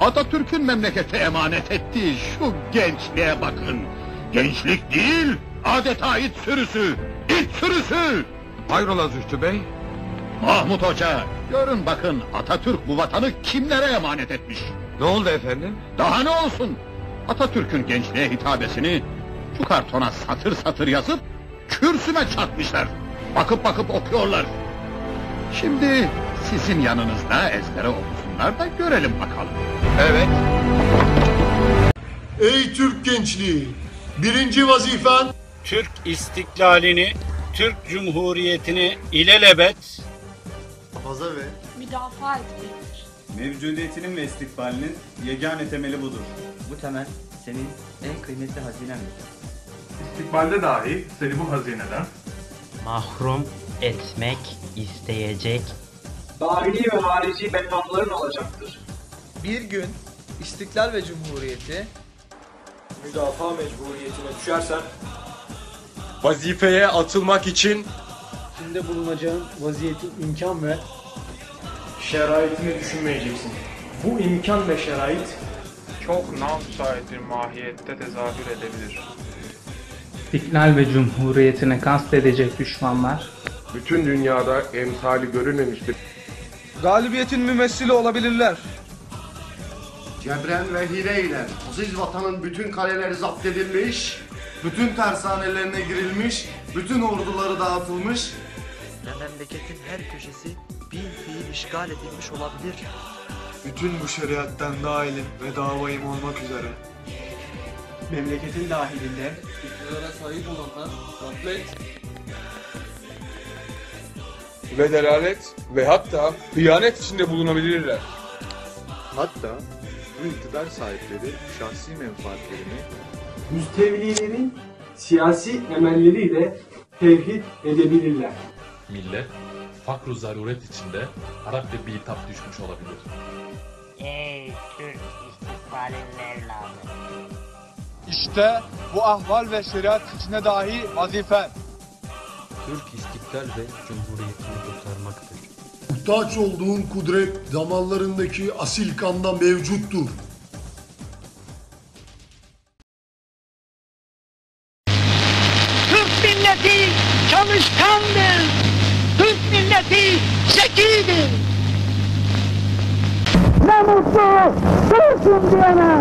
Atatürk'ün memlekete emanet ettiği şu gençliğe bakın. Gençlik değil, adeta it sürüsü, it sürüsü. Hayrola Zühtü Bey? Mahmut Hoca, görün bakın Atatürk bu vatanı kimlere emanet etmiş. Ne oldu efendim? Daha ne olsun? Atatürk'ün gençliğe hitabesini şu kartona satır satır yazıp kürsüme çakmışlar. Bakıp bakıp okuyorlar. Şimdi sizin yanınızda ezbere okusunlar da görelim bakalım. Evet. Ey Türk gençliği! Birinci vazifen Türk istiklalini, Türk Cumhuriyeti'ni ilelebet Hafaza ve müdafaa etmektir. Mevcudiyetinin ve istikbalinin yegane temeli budur. Bu temel senin en kıymetli hazinendir. İstikbalde dahi seni bu hazineden mahrum etmek isteyecek dahili ve harici menfaatların olacaktır. Bir gün İstiklal ve Cumhuriyeti Müdafaa mecburiyetine düşersen vazifeye atılmak için içinde bulunacağın vaziyetin imkan ve şeraitini düşünmeyeceksin. Bu imkan ve şerait çok nam müsait bir mahiyette tezahür edebilir. İstiklal ve Cumhuriyetine kastedecek düşmanlar bütün dünyada emsali görülmemiştir. Galibiyetin mümessili olabilirler. Cebren ve hileyle aziz vatanın bütün kaleleri zapt edilmiş, bütün tersanelerine girilmiş, bütün orduları dağıtılmış, Ve memleketin her köşesi bir fiil işgal edilmiş olabilir. bütün bu şeriattan dahilim ve davayım olmak üzere. memleketin dahilinde İktidara sahip olanlar gaflet Ve delalet ve hatta hıyanet içinde bulunabilirler. Hatta bu iktidar sahipleri şahsi menfaatlerini müstevlilerin siyasi emelleriyle tevhid edebilirler. Millet, fakru zaruret içinde harap ve bitap düşmüş olabilir. Ey Türk istikbalinin evladı İşte bu ahval ve şeriat içine dahi vazifen. Türk istiklal ve cumhuriyetini kurtarmaktır. muhtaç olduğun kudret damarlarındaki asil kanda mevcuttur. Türk milleti çalışkandır. Türk milleti zekidir. Ne mutlu Türk'üm diyene.